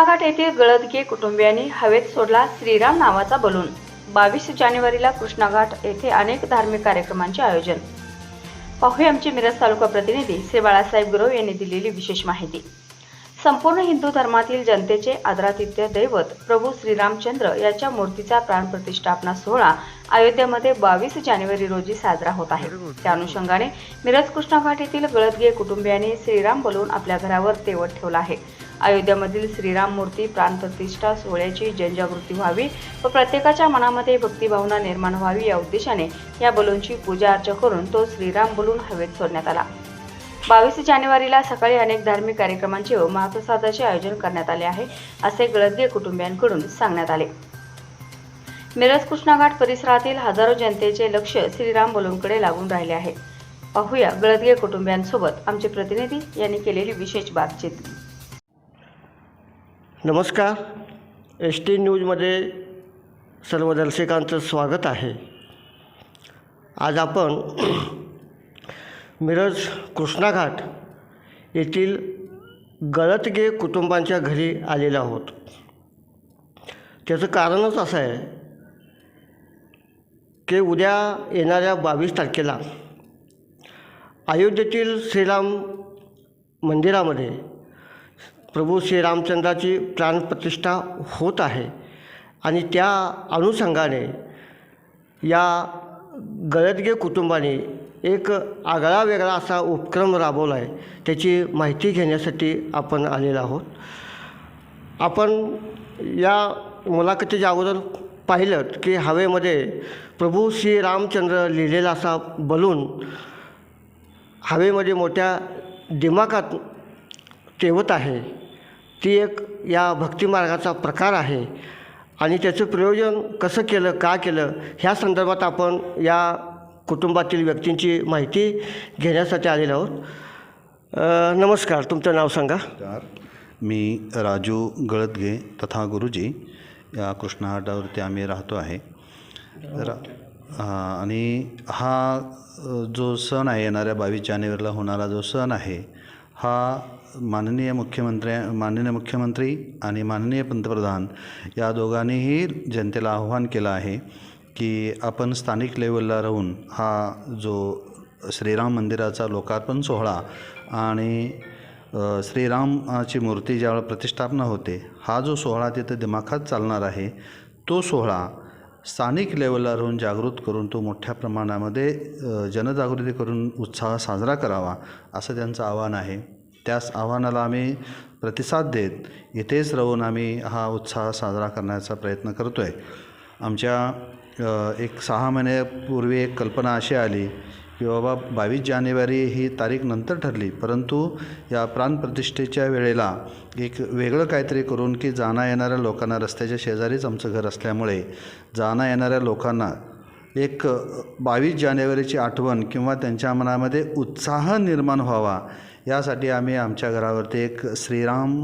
कृष्णाघाट येथील गळदगे कुटुंबियांनी हवेत सोडला श्रीराम नावाचा बलून. बावीस जानेवारीला कृष्णाघाट येथे अनेक धार्मिक कार्यक्रमांचे आयोजन. पाहू आमचे मिरज तालुका प्रतिनिधी श्री बाळासाहेब गुरव यांनी दिलेली विशेष माहिती. संपूर्ण हिंदू धर्मातील जनतेचे आदरातिथ्य दैवत प्रभू श्रीरामचंद्र याच्या मूर्तीचा प्राणप्रतिष्ठापना सोहळा अयोध्येमध्ये बावीस जानेवारी रोजी साजरा होत आहे. त्या अनुषंगाने मिरज कृष्णाघाट येथील गळदगे कुटुंबियांनी श्रीराम बलून आपल्या घरावर तेवत ठेवला आहे. अयोध्यामधील श्रीराम मूर्ती प्राणप्रतिष्ठा सोहळ्याची जनजागृती व्हावी व प्रत्येकाच्या मनामध्ये भक्तिभावना निर्माण व्हावी या उद्देशाने या बलूनची पूजा अर्चा करून तो श्रीराम बलून हवेत सोडण्यात आला. बावीस जानेवारीला सकाळी अनेक धार्मिक कार्यक्रमांचे व महाप्रसादाचे आयोजन करण्यात आले आहे असे गळदगे कुटुंबियांकडून सांगण्यात आले. मिरज कृष्णाघाट परिसरातील हजारो जनतेचे लक्ष श्रीराम बलूनकडे लागून राहिले आहे. पाहूया गळदगे कुटुंबियांसोबत आमचे प्रतिनिधी यांनी केलेली विशेष बातचीत. नमस्कार. एस टी न्यूजमध्ये सर्व दर्शकांचं स्वागत आहे. आज आपण मिरज कृष्णाघाट येथील गळतगे कुटुंबांच्या घरी आलेलो आहोत. त्याचं कारणच असं आहे की उद्या येणाऱ्या बावीस तारखेला अयोध्येतील श्रीराम मंदिरामध्ये प्रभू श्रीरामचंद्राची प्राणप्रतिष्ठा होत आहे. आणि त्या अनुषंगाने या गळदगे कुटुंबाने एक आगळा वेगळा असा उपक्रम राबवला आहे त्याची माहिती घेण्यासाठी आपण आलेलो आहोत. आपण या मुलाखतीच्या अगोदर पाहिलं की हवेमध्ये प्रभू श्री रामचंद्र लिहिलेला असा बलून हवेमध्ये मोठ्या दिमाखात तेवत आहे. ती एक या भक्तिमार्गाचा प्रकार आहे. आणि त्याचं प्रयोजन कसं केलं का केलं ह्या संदर्भात आपण या कुटुंबातील व्यक्तींची माहिती घेण्यासाठी आलेलो आहोत. नमस्कार तुमचं नाव सांगा. मी राजू गळदगे तथा गुरुजी या कृष्णाहाटावरती आम्ही राहतो आहे. रा आणि हा जो सण आहे येणाऱ्या बावीस जानेवारीला होणारा जो सण आहे हा माननीय मुख्यमंत्री माननीय मुख्यमंत्री आणि माननीय पंतप्रधान या दोघांनीही जनतेला आव्हान केलं आहे की आपण स्थानिक लेवलला राहून हा जो श्रीराम मंदिराचा लोकार्पण सोहळा आणि श्रीरामाची मूर्ती ज्यावेळेला प्रतिष्ठापना होते हा जो सोहळा तिथं दिमाखात चालणार आहे तो सोहळा स्थानिक लेवलला राहून जागृत करून तो मोठ्या प्रमाणामध्ये जनजागृती करून उत्साह साजरा करावा असं त्यांचं आव्हान आहे. त्याच आव्हानाला आम्ही प्रतिसाद देत इथेच राहून आम्ही हा उत्साह साजरा करण्याचा प्रयत्न करतो आहे आमच्या एक सहा महिन्यापूर्वी एक कल्पना अशी आली की बाबा बावीस जानेवारी ही तारीख नंतर ठरली परंतु या प्राणप्रतिष्ठेच्या वेळेला एक वेगळं काहीतरी करून की जाणं येणाऱ्या लोकांना रस्त्याच्या शेजारीच आमचं घर असल्यामुळे जाणं येणाऱ्या लोकांना एक बावीस जानेवारीची आठवण किंवा त्यांच्या मनामध्ये उत्साह निर्माण व्हावा यासाठी आम्ही आमच्या घरावरती एक श्रीराम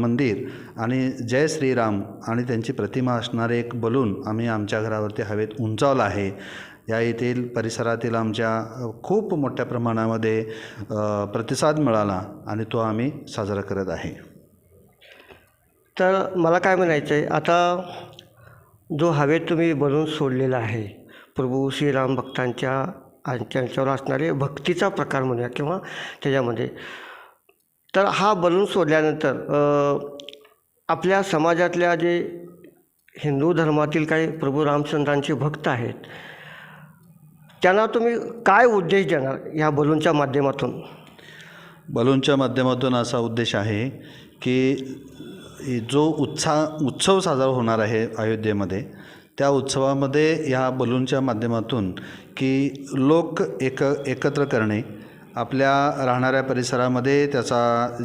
मंदिर आणि जय श्रीराम आणि त्यांची प्रतिमा असणारे एक बलून आम्ही आमच्या घरावरती हवेत उंचावलं आहे. या येथील परिसरातील आमच्या खूप मोठ्या प्रमाणामध्ये प्रतिसाद मिळाला आणि तो आम्ही साजरा करत आहे. तर मला काय म्हणायचं आहे आता जो हवेत तुम्ही बलून सोडलेला आहे प्रभू श्रीराम भक्तांच्या आणि त्यांच्यावर असणारे भक्तीचा प्रकार म्हणूया किंवा त्याच्यामध्ये. तर हा बलून सोडल्यानंतर आपल्या समाजातल्या जे हिंदू धर्मातील काही प्रभू रामचंद्रांचे भक्त आहेत त्यांना तुम्ही काय उद्देश देणार ह्या बलूनच्या माध्यमातून? बलूनच्या माध्यमातून असा उद्देश आहे की जो उत्साह उत्सव साजरा होणार आहे अयोध्येमध्ये त्या उत्सवामध्ये ह्या बलूनच्या माध्यमातून की लोक एक एकत्र करणे आपल्या राहणाऱ्या परिसरामध्ये त्याचा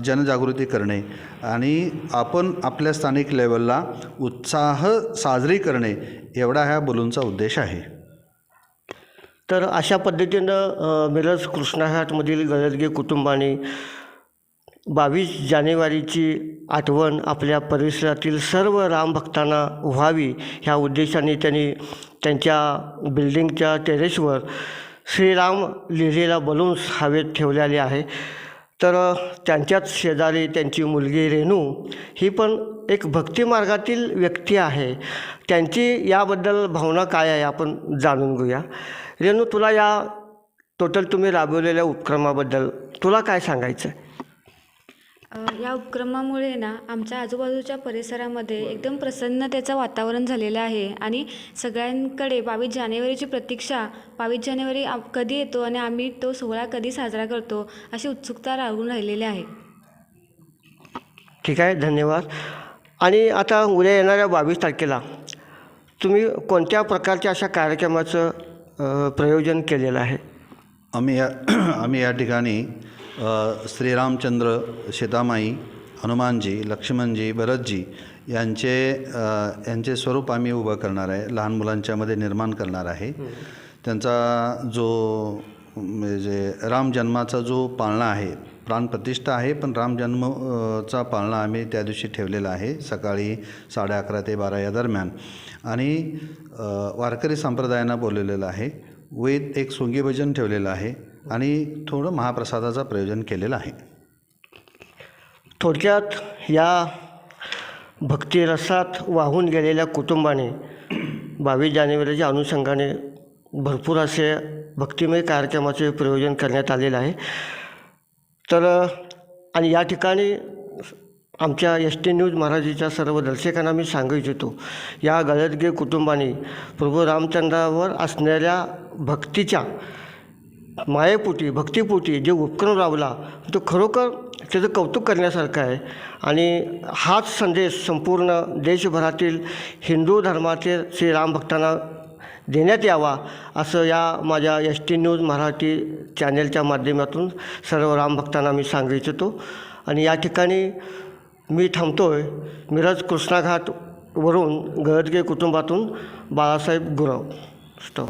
जनजागृती करणे आणि आपण आपल्या स्थानिक लेवलला उत्साह साजरी करणे एवढा ह्या बलूनचा उद्देश आहे. तर अशा पद्धतीनं मिरज कृष्णाघाटमधील गळदगे कुटुंबाने बावीस जानेवारीची आठवण आपल्या परिसरातील सर्व रामभक्तांना व्हावी ह्या उद्देशाने त्यांनी त्यांच्या बिल्डिंगच्या टेरेसवर श्रीराम लिहिलेला बलून्स हवेत ठेवलेले आहे. तर त्यांच्याच शेजारी त्यांची मुलगी रेणू ही पण एक भक्तिमार्गातील व्यक्ती आहे. त्यांची याबद्दल भावना काय आहे आपण जाणून घेऊया. रेणू तुला या टोटल तुम्ही राबवलेल्या उपक्रमाबद्दल तुला काय सांगायचं आहे या उपक्रमामुळे ना आमच्या आजूबाजूच्या परिसरामध्ये एकदम प्रसन्नतेचं वातावरण झालेलं आहे आणि सगळ्यांकडे बावीस जानेवारीची प्रतीक्षा बावीस जानेवारी आ- कधी येतो आणि आम्ही तो सोहळा कधी साजरा करतो अशी उत्सुकता राहून राहिलेली आहे. ठीक आहे धन्यवाद. आणि आता उद्या येणाऱ्या बावीस तारखेला तुम्ही कोणत्या प्रकारच्या अशा कार्यक्रमाचं प्रयोजन केलेलं आहे? आम्ही या आम्ही या ठिकाणी श्रीरामचंद्र सीतामाई हनुमानजी लक्ष्मणजी भरतजी यांचे यांचे स्वरूप आम्ही उभं करणार आहे लहान मुलांच्यामध्ये निर्माण करणार आहे. त्यांचा जो म्हणजे राम जन्माचा जो पाळणा आहे प्राणप्रतिष्ठा आहे पण रामजन्म अ, चा पाळणा आम्ही त्या दिवशी ठेवलेला आहे सकाळी साडे अकरा ते बारा या दरम्यान. आणि वारकरी संप्रदायांना बोलवलेलं आहे वेद एक सोंगी भजन ठेवलेलं आहे. आणि थोडं महाप्रसादाचं प्रयोजन केलेलं आहे. थोडक्यात या भक्तिरसात वाहून गेलेल्या कुटुंबाने बावीस जानेवारीच्या अनुषंगाने भरपूर असे भक्तिमय कार्यक्रमाचे प्रयोजन करण्यात आलेलं आहे. तर आणि या ठिकाणी आमच्या एस टी न्यूज महाराजीच्या सर्व दर्शकांना मी सांगू इच्छितो या गळदगे कुटुंबाने प्रभू रामचंद्रावर असणाऱ्या भक्तीच्या मायेपोटी भक्तीपोटी जे उपक्रम राबला तो खरोखर त्याचं कौतुक करण्यासारखं आहे. आणि हाच संदेश संपूर्ण देशभरातील हिंदू धर्माचे श्रीराम भक्तांना देण्यात यावा असं या माझ्या एस टी न्यूज मराठी चॅनेलच्या माध्यमातून सर्व रामभक्तांना मी सांगू इच्छितो. आणि या ठिकाणी मी थांबतो आहे मिरज कृष्णाघाटवरून गळदगे कुटुंबातून बाळासाहेब गुरव. स्टॉप